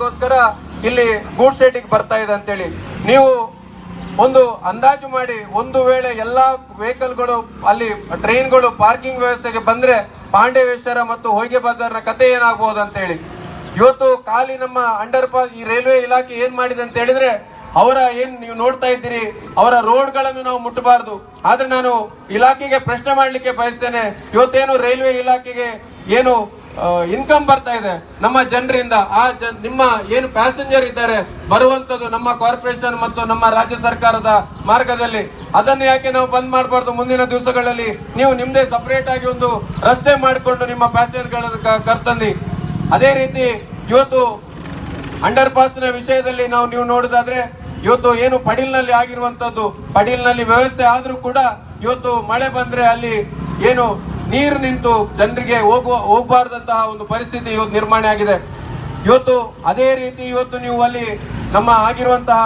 ಮಾಡಲಿಕ್ಕೋಸ್ಕರ ಇಲ್ಲಿ ಗೂಡ್ ಶೆಡ್ಡಿಗೆ ಬರ್ತಾ ಇದೆ ಅಂತೇಳಿ. ನೀವು ಒಂದು ಅಂದಾಜು ಮಾಡಿ, ಒಂದು ವೇಳೆ ಎಲ್ಲಾ ವೆಹಿಕಲ್ಗಳು, ಅಲ್ಲಿ ಟ್ರೈನ್ಗಳು, ಪಾರ್ಕಿಂಗ್ ವ್ಯವಸ್ಥೆಗೆ ಬಂದ್ರೆ ಪಾಂಡೇವೇಶ್ವರ ಮತ್ತು ಹೊಯ್ಗೆ ಬಜಾರ್ನ ಕತೆ ಏನಾಗಬಹುದು ಅಂತ ಹೇಳಿ ಇವತ್ತು ಖಾಲಿ ನಮ್ಮ ಅಂಡರ್ ಪಾಸ್ ಈ ರೈಲ್ವೆ ಇಲಾಖೆ ಏನ್ ಮಾಡಿದೆ ಅಂತ ಹೇಳಿದ್ರೆ, ಅವರ ಏನ್ ನೀವು ನೋಡ್ತಾ ಇದ್ದೀರಿ, ಅವರ ರೋಡ್ಗಳನ್ನು ನಾವು ಮುಟ್ಟಬಾರದು. ಆದ್ರೆ ನಾನು ಇಲಾಖೆಗೆ ಪ್ರಶ್ನೆ ಮಾಡ್ಲಿಕ್ಕೆ ಬಯಸ್ತೇನೆ. ಇವತ್ತೇನು ರೈಲ್ವೆ ಇಲಾಖೆಗೆ ಏನು ಇನ್ಕಮ್ ಬರ್ತಾ ಇದೆ. ನಮ್ಮ ಜನರಿಂದ, ಆ ಜನ್, ನಿಮ್ಮ ಏನು ಪ್ಯಾಸೆಂಜರ್ ಇದ್ದಾರೆ ಬರುವಂತದ್ದು ನಮ್ಮ ಕಾರ್ಪೊರೇಷನ್ ಮತ್ತು ನಮ್ಮ ರಾಜ್ಯ ಸರ್ಕಾರದ ಮಾರ್ಗದಲ್ಲಿ. ಅದನ್ನು ಯಾಕೆ ನಾವು ಬಂದ್ ಮಾಡಬಾರ್ದು ಮುಂದಿನ ದಿವಸಗಳಲ್ಲಿ? ನೀವು ನಿಮ್ದೇ ಸಪರೇಟ್ ಆಗಿ ಒಂದು ರಸ್ತೆ ಮಾಡಿಕೊಂಡು ನಿಮ್ಮ ಪ್ಯಾಸೆಂಜರ್ಗಳ ಕರ್ತಂದಿ ಅದೇ ರೀತಿ ಇವತ್ತು ಅಂಡರ್ ಪಾಸ್ನ ವಿಷಯದಲ್ಲಿ ನಾವು, ನೀವು ನೋಡೋದಾದ್ರೆ, ಇವತ್ತು ಏನು ಪಡೀಲ್ನಲ್ಲಿ ಆಗಿರುವಂತದ್ದು ಪಡೀಲ್ನಲ್ಲಿ ವ್ಯವಸ್ಥೆ ಆದರೂ ಕೂಡ ಇವತ್ತು ಮಳೆ ಬಂದ್ರೆ ಅಲ್ಲಿ ಏನು ನೀರು ನಿಂತು ಜನರಿಗೆ ಹೋಗುವ, ಹೋಗಬಾರ್ದಂತಹ ಒಂದು ಪರಿಸ್ಥಿತಿ ಇವತ್ತು ನಿರ್ಮಾಣ ಆಗಿದೆ. ಇವತ್ತು ಅದೇ ರೀತಿ ಇವತ್ತು ನೀವು ಅಲ್ಲಿ ನಮ್ಮ ಆಗಿರುವಂತಹ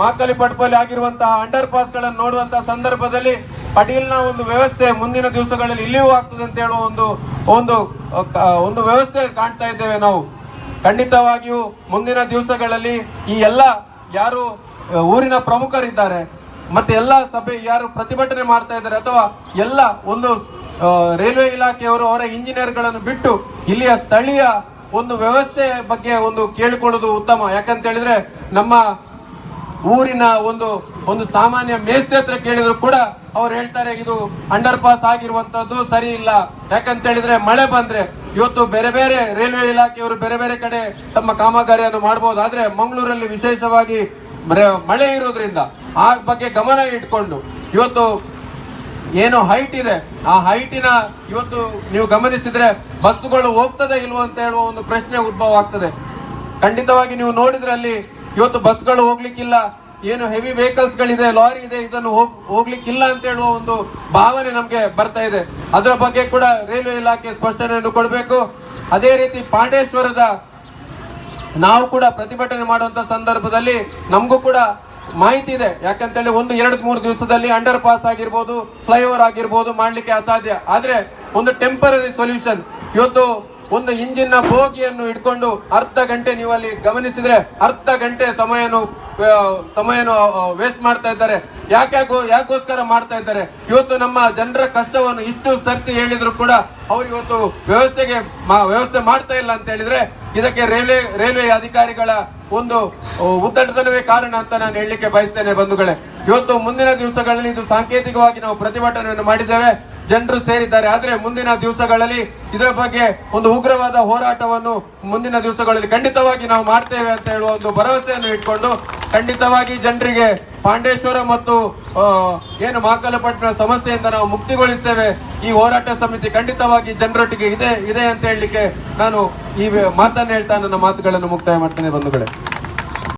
ಮಾಕಲಿ ಪಡ್ಪಲ್ಲಿ ಆಗಿರುವಂತಹ ಅಂಡರ್ ಪಾಸ್ಗಳನ್ನು ನೋಡುವಂತಹ ಸಂದರ್ಭದಲ್ಲಿ ಪಟೀಲ್ನ ಒಂದು ವ್ಯವಸ್ಥೆ ಮುಂದಿನ ದಿವಸಗಳಲ್ಲಿ ಇಲ್ಲಿಯೂ ಆಗ್ತದೆ ಅಂತ ಹೇಳುವ ಒಂದು ಒಂದು ಒಂದು ವ್ಯವಸ್ಥೆ ಕಾಣ್ತಾ ಇದ್ದೇವೆ ನಾವು. ಖಂಡಿತವಾಗಿಯೂ ಮುಂದಿನ ದಿವಸಗಳಲ್ಲಿ ಈ ಎಲ್ಲ ಯಾರು ಊರಿನ ಪ್ರಮುಖರಿದ್ದಾರೆ, ಮತ್ತೆ ಎಲ್ಲ ಸಭೆ ಯಾರು ಪ್ರತಿಭಟನೆ ಮಾಡ್ತಾ ಇದ್ದಾರೆ ಅಥವಾ ಎಲ್ಲ ಒಂದು ರೈಲ್ವೆ ಇಲಾಖೆಯವರು ಅವರ ಇಂಜಿನಿಯರ್ಗಳನ್ನು ಬಿಟ್ಟು ಇಲ್ಲಿಯ ಸ್ಥಳೀಯ ಒಂದು ವ್ಯವಸ್ಥೆ ಬಗ್ಗೆ ಒಂದು ಕೇಳಿಕೊಳ್ಳೋದು ಉತ್ತಮ. ಯಾಕಂತ ಹೇಳಿದ್ರೆ ನಮ್ಮ ಊರಿನ ಒಂದು ಒಂದು ಸಾಮಾನ್ಯ ಮೇಸ್ತ್ರಿ ಹತ್ರ ಕೇಳಿದ್ರು ಕೂಡ ಅವ್ರು ಹೇಳ್ತಾರೆ, ಇದು ಅಂಡರ್ ಪಾಸ್ ಆಗಿರುವಂತದ್ದು ಸರಿ ಇಲ್ಲ. ಯಾಕಂತ ಹೇಳಿದ್ರೆ ಮಳೆ ಬಂದ್ರೆ, ಇವತ್ತು ಬೇರೆ ಬೇರೆ ರೈಲ್ವೆ ಇಲಾಖೆಯವರು ಬೇರೆ ಬೇರೆ ಕಡೆ ತಮ್ಮ ಕಾಮಗಾರಿಯನ್ನು ಮಾಡಬಹುದು ಆದ್ರೆ ಮಂಗಳೂರಲ್ಲಿ ವಿಶೇಷವಾಗಿ ಮಳೆ ಇರೋದ್ರಿಂದ ಆ ಬಗ್ಗೆ ಗಮನ ಇಟ್ಕೊಂಡು ಇವತ್ತು ಏನು ಹೈಟ್ ಇದೆ. ಆ ಹೈಟಿನ ಇವತ್ತು ನೀವು ಗಮನಿಸಿದ್ರೆ ಬಸ್ಸುಗಳು ಹೋಗ್ತದೆ ಇಲ್ವೋ ಅಂತ ಹೇಳುವ ಒಂದು ಪ್ರಶ್ನೆ ಉದ್ಭವ ಆಗ್ತದೆ. ಖಂಡಿತವಾಗಿ ನೀವು ನೋಡಿದ್ರೆ ಅಲ್ಲಿ ಇವತ್ತು ಬಸ್ಗಳು ಹೋಗ್ಲಿಕ್ಕಿಲ್ಲ, ಏನು ಹೆವಿ ವೆಹಿಕಲ್ಸ್ ಗಳಿದೆ ಲಾರಿ ಇದೆ, ಇದನ್ನು ಹೋಗ್, ಹೋಗ್ಲಿಕ್ಕಿಲ್ಲ ಅಂತ ಹೇಳುವ ಒಂದು ಭಾವನೆ ನಮ್ಗೆ ಬರ್ತಾ ಇದೆ. ಅದರ ಬಗ್ಗೆ ಕೂಡ ರೈಲ್ವೆ ಇಲಾಖೆ ಸ್ಪಷ್ಟನೆಯನ್ನು ಕೊಡಬೇಕು. ಅದೇ ರೀತಿ ಪಾಂಡೇಶ್ವರದ ನಾವು ಕೂಡ ಪ್ರತಿಭಟನೆ ಮಾಡುವಂತ ಸಂದರ್ಭದಲ್ಲಿ ನಮಗೂ ಕೂಡ ಮಾಹಿತಿ ಇದೆ. ಯಾಕಂತೇಳಿ ಒಂದು ಎರಡು ಮೂರು ದಿವಸದಲ್ಲಿ ಅಂಡರ್ ಪಾಸ್ ಆಗಿರ್ಬೋದು ಫ್ಲೈಓವರ್ ಆಗಿರ್ಬೋದು ಮಾಡಲಿಕ್ಕೆ ಅಸಾಧ್ಯ. ಆದ್ರೆ ಒಂದು ಟೆಂಪರರಿ ಸೊಲ್ಯೂಷನ್ ಇವತ್ತು ಒಂದು ಇಂಜಿನ್ನ ಬೋಗಿಯನ್ನು ಇಟ್ಕೊಂಡು ಅರ್ಧ ಗಂಟೆ ನೀವು ಅಲ್ಲಿ ಗಮನಿಸಿದ್ರೆ ಅರ್ಧ ಗಂಟೆ ಸಮಯನು ಸಮಯನು ವೇಸ್ಟ್ ಮಾಡ್ತಾ ಇದ್ದಾರೆ. ಯಾಕೆ ಯಾಕೋಸ್ಕರ ಮಾಡ್ತಾ ಇದ್ದಾರೆ? ಇವತ್ತು ನಮ್ಮ ಜನರ ಕಷ್ಟವನ್ನು ಇಷ್ಟು ಸರ್ತಿ ಹೇಳಿದ್ರು ಕೂಡ ಅವ್ರು ಇವತ್ತು ವ್ಯವಸ್ಥೆಗೆ ವ್ಯವಸ್ಥೆ ಮಾಡ್ತಾ ಇಲ್ಲ ಅಂತ ಹೇಳಿದ್ರೆ ಇದಕ್ಕೆ ರೈಲ್ವೆ ರೈಲ್ವೆ ಅಧಿಕಾರಿಗಳ ಒಂದು ಉದ್ದಟತನವೇ ಕಾರಣ ಅಂತ ನಾನು ಹೇಳಲಿಕ್ಕೆ ಬಯಸ್ತೇನೆ ಬಂಧುಗಳೇ. ಇವತ್ತು ಮುಂದಿನ ದಿವಸಗಳಲ್ಲಿ ಇದು ಸಾಂಕೇತಿಕವಾಗಿ ನಾವು ಪ್ರತಿಭಟನೆಯನ್ನು ಮಾಡಿದ್ದೇವೆ. ಜನರು ಸೇರಿದ್ದಾರೆ. ಆದರೆ ಮುಂದಿನ ದಿವಸಗಳಲ್ಲಿ ಇದರ ಬಗ್ಗೆ ಒಂದು ಉಗ್ರವಾದ ಹೋರಾಟವನ್ನು ಮುಂದಿನ ದಿವಸಗಳಲ್ಲಿ ಖಂಡಿತವಾಗಿ ನಾವು ಮಾಡ್ತೇವೆ ಅಂತ ಹೇಳುವ ಒಂದು ಭರವಸೆಯನ್ನು ಇಟ್ಕೊಂಡು ಖಂಡಿತವಾಗಿ ಜನರಿಗೆ ಪಾಂಡೇಶ್ವರ ಮತ್ತು ಏನು ಮಾಕಲಪಟ್ಟಣ ಸಮಸ್ಯೆಯಿಂದ ನಾವು ಮುಕ್ತಿಗೊಳಿಸ್ತೇವೆ. ಈ ಹೋರಾಟ ಸಮಿತಿ ಖಂಡಿತವಾಗಿ ಜನರೊಟ್ಟಿಗೆ ಇದೆ ಇದೆ ಅಂತ ಹೇಳಲಿಕ್ಕೆ ನಾನು ಈ ಮಾತನ್ನು ಹೇಳ್ತಾ ನನ್ನ ಮಾತುಗಳನ್ನು ಮುಕ್ತಾಯ ಮಾಡ್ತೇನೆ ಬಂಧುಗಳೇ.